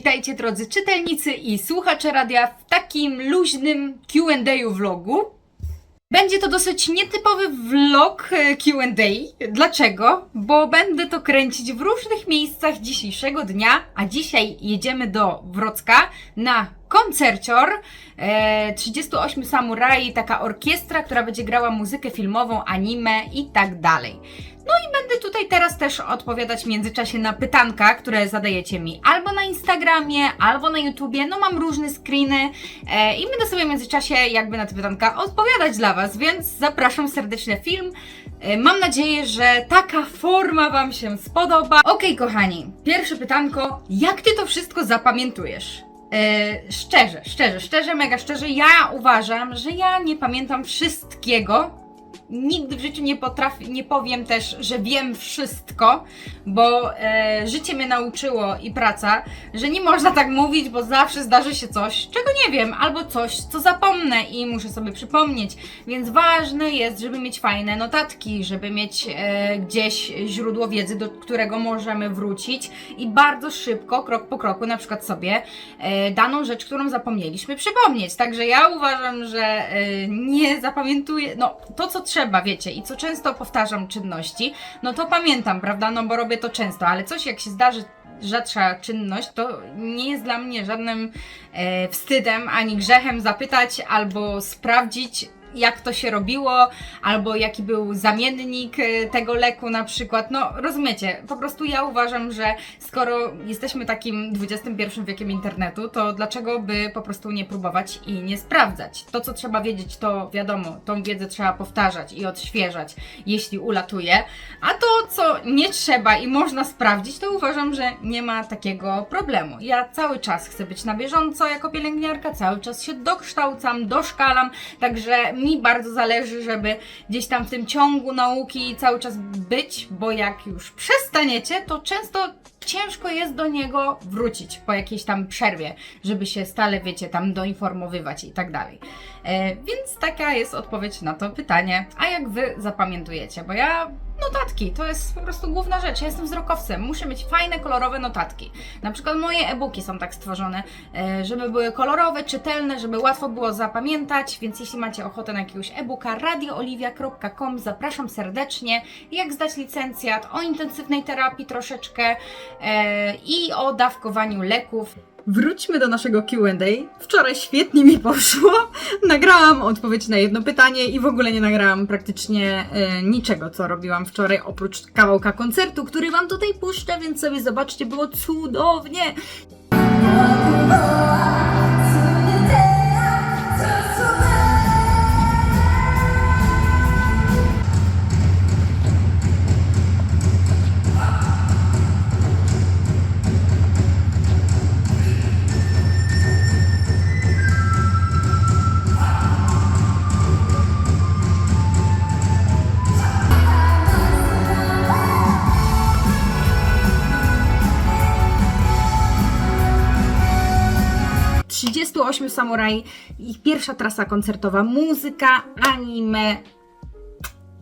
Witajcie drodzy czytelnicy i słuchacze radia w takim luźnym Q&A vlogu. Będzie to dosyć nietypowy vlog e, Q&A. Dlaczego? Bo będę to kręcić w różnych miejscach dzisiejszego dnia, a dzisiaj jedziemy do Wrocka na koncercior e, 38 Samurai, taka orkiestra, która będzie grała muzykę filmową, anime i tak dalej. No i będę tutaj teraz też odpowiadać w międzyczasie na pytanka, które zadajecie mi albo na Instagramie, albo na YouTubie. No mam różne screeny e, i będę sobie w międzyczasie jakby na te pytanka odpowiadać dla Was, więc zapraszam serdecznie film. E, Mam nadzieję, że taka forma Wam się spodoba. Okej, kochani, pierwsze pytanko. Jak Ty to wszystko zapamiętujesz? E, szczerze, szczerze, szczerze, mega szczerze, ja uważam, że ja nie pamiętam wszystkiego, nigdy w życiu nie potrafię, nie powiem też, że wiem wszystko, bo e, życie mnie nauczyło i praca, że nie można tak mówić, bo zawsze zdarzy się coś, czego nie wiem, albo coś, co zapomnę i muszę sobie przypomnieć. Więc ważne jest, żeby mieć fajne notatki, żeby mieć e, gdzieś źródło wiedzy, do którego możemy wrócić i bardzo szybko, krok po kroku, na przykład sobie e, daną rzecz, którą zapomnieliśmy, przypomnieć. Także ja uważam, że e, nie zapamiętuję, no to co trzeba, wiecie, i co często powtarzam czynności, no to pamiętam, prawda, no bo robię to często, ale coś jak się zdarzy rzadsza czynność, to nie jest dla mnie żadnym e, wstydem ani grzechem zapytać albo sprawdzić, jak to się robiło, albo jaki był zamiennik e, tego leku na przykład. No, rozumiecie, po prostu ja uważam, że skoro jesteśmy takim XXI wiekiem internetu, to dlaczego by po prostu nie próbować i nie sprawdzać? To, co trzeba wiedzieć, to wiadomo, tą wiedzę trzeba powtarzać i odświeżać, jeśli ulatuje, a to, co nie trzeba i można sprawdzić, to uważam, że nie ma takiego problemu. Ja cały czas chcę być na bieżąco jako pielęgniarka, cały czas się dokształcam, doszkalam, także mi bardzo zależy, żeby gdzieś tam w tym ciągu nauki cały czas być, bo jak już przestaniecie, to często ciężko jest do niego wrócić po jakiejś tam przerwie, żeby się stale, wiecie, tam doinformowywać i tak dalej. E, więc taka jest odpowiedź na to pytanie. A jak wy zapamiętujecie? Bo ja notatki to jest po prostu główna rzecz. Ja jestem wzrokowcem, muszę mieć fajne, kolorowe notatki. Na przykład moje e-booki są tak stworzone, e, żeby były kolorowe, czytelne, żeby łatwo było zapamiętać, więc jeśli macie ochotę na jakiegoś e-booka, radiooliwia.com zapraszam serdecznie. Jak zdać licencjat, o intensywnej terapii troszeczkę e, i o dawkowaniu leków. Wróćmy do naszego QA. Wczoraj świetnie mi poszło. Nagrałam odpowiedź na jedno pytanie i w ogóle nie nagrałam praktycznie e, niczego, co robiłam wczoraj, oprócz kawałka koncertu, który Wam tutaj puszczę, więc sobie zobaczcie, było cudownie. 38 Samurai, ich pierwsza trasa koncertowa, muzyka, anime.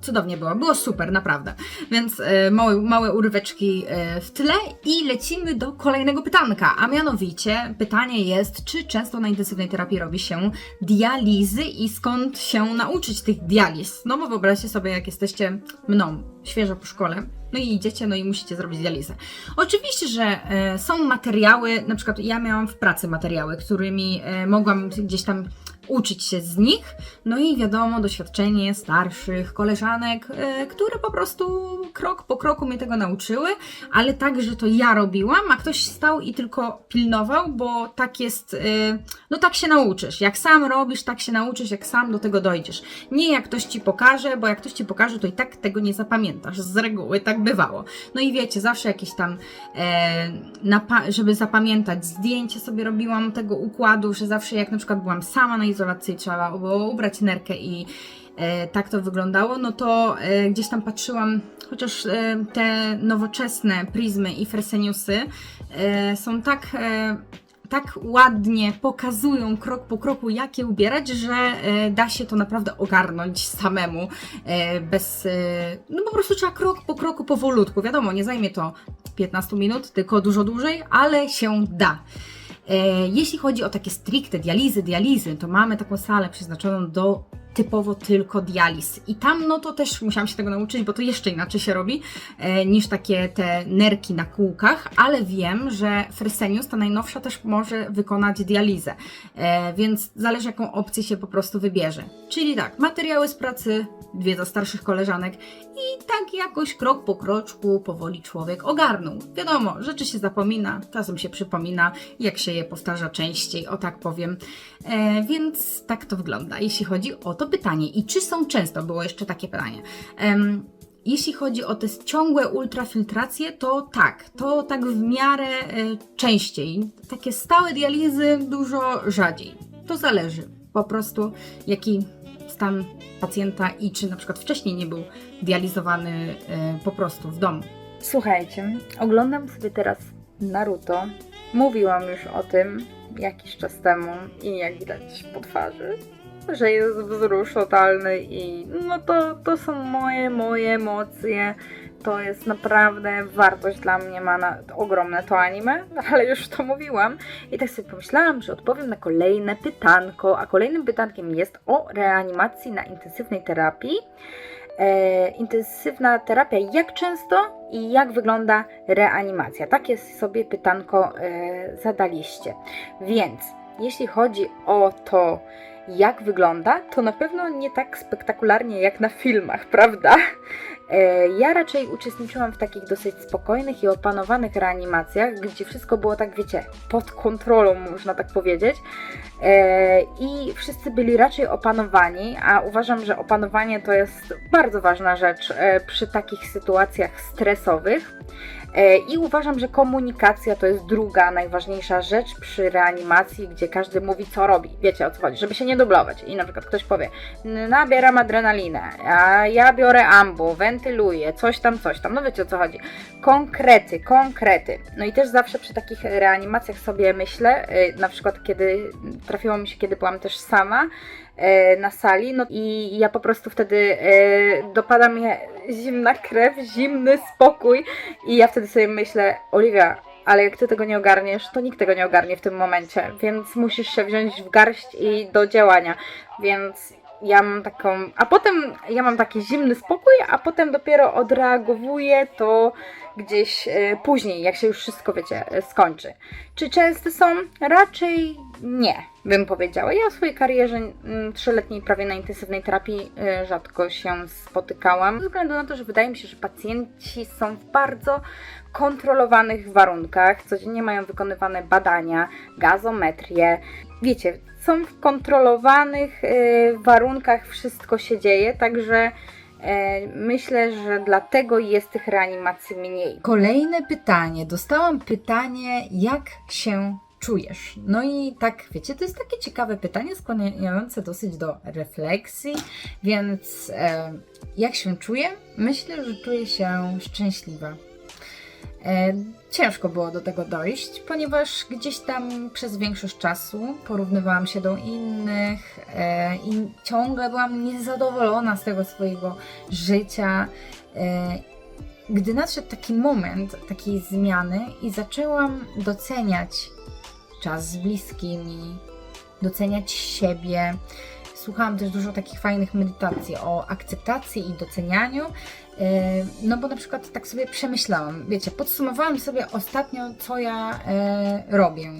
Cudownie było, było super, naprawdę. Więc e, małe, małe uryweczki e, w tle i lecimy do kolejnego pytanka. A mianowicie pytanie jest, czy często na intensywnej terapii robi się dializy i skąd się nauczyć tych dializ? No bo wyobraźcie sobie, jak jesteście mną, świeżo po szkole, no i idziecie, no i musicie zrobić dializę. Oczywiście, że e, są materiały, na przykład ja miałam w pracy materiały, którymi e, mogłam gdzieś tam uczyć się z nich. No i wiadomo, doświadczenie starszych koleżanek, e, które po prostu krok po kroku mnie tego nauczyły, ale tak, że to ja robiłam, a ktoś stał i tylko pilnował, bo tak jest, e, no tak się nauczysz. Jak sam robisz, tak się nauczysz, jak sam do tego dojdziesz. Nie jak ktoś ci pokaże, bo jak ktoś ci pokaże, to i tak tego nie zapamiętasz. Z reguły tak bywało. No i wiecie, zawsze jakieś tam, e, żeby zapamiętać, zdjęcie sobie robiłam tego układu, że zawsze jak na przykład byłam sama na izolacji, trzeba było ubrać nerkę i e, tak to wyglądało, no to e, gdzieś tam patrzyłam, chociaż e, te nowoczesne prizmy i freseniusy są tak. Tak ładnie pokazują krok po kroku, jak je ubierać, że da się to naprawdę ogarnąć samemu, bez, no po prostu trzeba krok po kroku, powolutku, wiadomo, nie zajmie to 15 minut, tylko dużo dłużej, ale się da. E, Jeśli chodzi o takie stricte dializy, dializy, to mamy taką salę przeznaczoną do typowo tylko dializ. I tam no to też musiałam się tego nauczyć, bo to jeszcze inaczej się robi e, niż takie te nerki na kółkach, ale wiem, że Fresenius, ta najnowsza, też może wykonać dializę, e, więc zależy jaką opcję się po prostu wybierze. Czyli tak, materiały z pracy, wiedza starszych koleżanek i tak jakoś krok po kroczku powoli człowiek ogarnął. Wiadomo, rzeczy się zapomina, czasem się przypomina, jak się je powtarza częściej, o tak powiem. E, więc tak to wygląda, jeśli chodzi o to pytanie. I czy są często? Było jeszcze takie pytanie. Em, jeśli chodzi o te ciągłe ultrafiltracje, to tak, to tak w miarę e, częściej. Takie stałe dializy dużo rzadziej. To zależy po prostu, jaki stan pacjenta i czy na przykład wcześniej nie był dializowany e, po prostu w domu. Słuchajcie, oglądam sobie teraz Naruto. Mówiłam już o tym jakiś czas temu i jak widać po twarzy, że jest wzrusz totalny i no to, to są moje, moje emocje. To jest naprawdę wartość dla mnie, ma na, ogromne to anime, ale już to mówiłam. I tak sobie pomyślałam, że odpowiem na kolejne pytanko, a kolejnym pytankiem jest o reanimacji na intensywnej terapii. E, intensywna terapia, jak często i jak wygląda reanimacja? Takie sobie pytanko e, zadaliście. Więc jeśli chodzi o to, jak wygląda, to na pewno nie tak spektakularnie jak na filmach, prawda? E, Ja raczej uczestniczyłam w takich dosyć spokojnych i opanowanych reanimacjach, gdzie wszystko było tak, wiecie, pod kontrolą, można tak powiedzieć. E, I wszyscy byli raczej opanowani, a uważam, że opanowanie to jest bardzo ważna rzecz e, przy takich sytuacjach stresowych. E, I uważam, że komunikacja to jest druga najważniejsza rzecz przy reanimacji, gdzie każdy mówi, co robi. Wiecie o co chodzi, żeby się nie dublować. I na przykład ktoś powie, "N- nabieram adrenalinę, a ja biorę ambu, wentyluję, coś tam, coś tam. No wiecie o co chodzi. Konkrety, konkrety. No i też zawsze przy takich reanimacjach sobie myślę, e, na przykład kiedy trafiło mi się, kiedy byłam też sama, na sali, no i ja po prostu wtedy e, dopada mnie zimna krew, zimny spokój i ja wtedy sobie myślę, Oliwia, ale jak ty tego nie ogarniesz, to nikt tego nie ogarnie w tym momencie, więc musisz się wziąć w garść i do działania, więc ja mam taką, a potem ja mam taki zimny spokój, a potem dopiero odreagowuję to gdzieś e, później, jak się już wszystko, wiecie, e, skończy. Czy częste są? Raczej nie, bym powiedziała. Ja w swojej karierze mm, trzyletniej prawie na intensywnej terapii e, rzadko się spotykałam, ze względu na to, że wydaje mi się, że pacjenci są w bardzo kontrolowanych warunkach. Codziennie mają wykonywane badania, gazometrię. Wiecie, są w kontrolowanych e, warunkach, wszystko się dzieje, także e, myślę, że dlatego jest tych reanimacji mniej. Kolejne pytanie. Dostałam pytanie, jak się czujesz? No i tak, wiecie, to jest takie ciekawe pytanie, skłaniające dosyć do refleksji, więc e, jak się czuję? Myślę, że czuję się szczęśliwa. E, ciężko było do tego dojść, ponieważ gdzieś tam przez większość czasu porównywałam się do innych e, i ciągle byłam niezadowolona z tego swojego życia. E, gdy nadszedł taki moment takiej zmiany i zaczęłam doceniać czas z bliskimi, doceniać siebie. Słuchałam też dużo takich fajnych medytacji o akceptacji i docenianiu. Yy, No bo na przykład tak sobie przemyślałam, wiecie, podsumowałam sobie ostatnio, co ja e, robię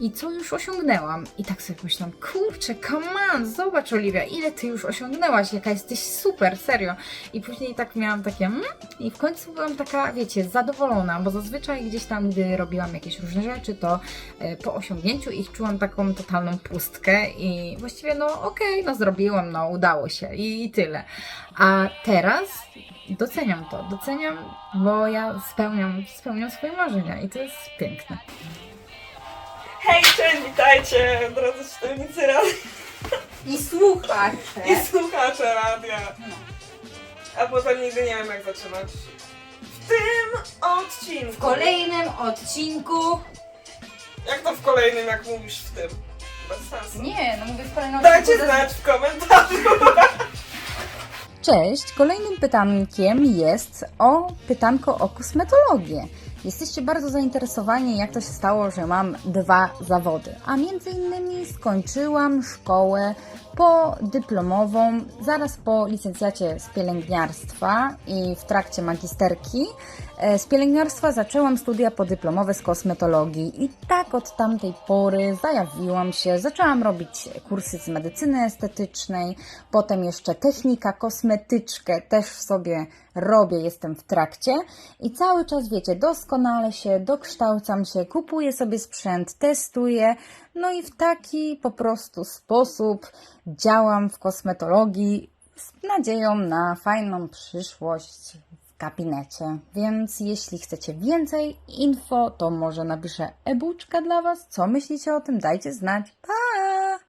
i co już osiągnęłam. I tak sobie myślałam, kurczę, come on, zobacz Oliwia, ile ty już osiągnęłaś, jaka jesteś super, serio. I później tak miałam takie, mm? i w końcu byłam taka, wiecie, zadowolona, bo zazwyczaj gdzieś tam, gdy robiłam jakieś różne rzeczy, to e, po osiągnięciu ich czułam taką totalną pustkę i właściwie, no okej, no zrobiłam, no udało się i, i tyle. A teraz doceniam to, doceniam, bo ja spełniam, spełniam swoje marzenia i to jest piękne. Hej, cześć, witajcie, drodzy czytelnicy radia I słuchacze. i słuchacze radia. A potem nigdy nie wiem jak zaczynać. W tym odcinku. W kolejnym odcinku. Jak to w kolejnym, jak mówisz w tym? Bez sensu. Nie, no mówię w kolejnym Dajcie odcinku. znać w komentarzu. Cześć, kolejnym pytankiem jest o pytanko o kosmetologię. Jesteście bardzo zainteresowani, jak to się stało, że mam dwa zawody. A między innymi skończyłam szkołę podyplomową, zaraz po licencjacie z pielęgniarstwa i w trakcie magisterki. e, Z pielęgniarstwa zaczęłam studia podyplomowe z kosmetologii i tak od tamtej pory zajawiłam się, zaczęłam robić kursy z medycyny estetycznej, potem jeszcze technika kosmetyczkę też sobie robię, jestem w trakcie i cały czas, wiecie, doskonale się, dokształcam się, kupuję sobie sprzęt, testuję, no i w taki po prostu sposób działam w kosmetologii z nadzieją na fajną przyszłość w gabinecie. Więc jeśli chcecie więcej info, to może napiszę e-buczka dla Was. Co myślicie o tym? Dajcie znać. Pa!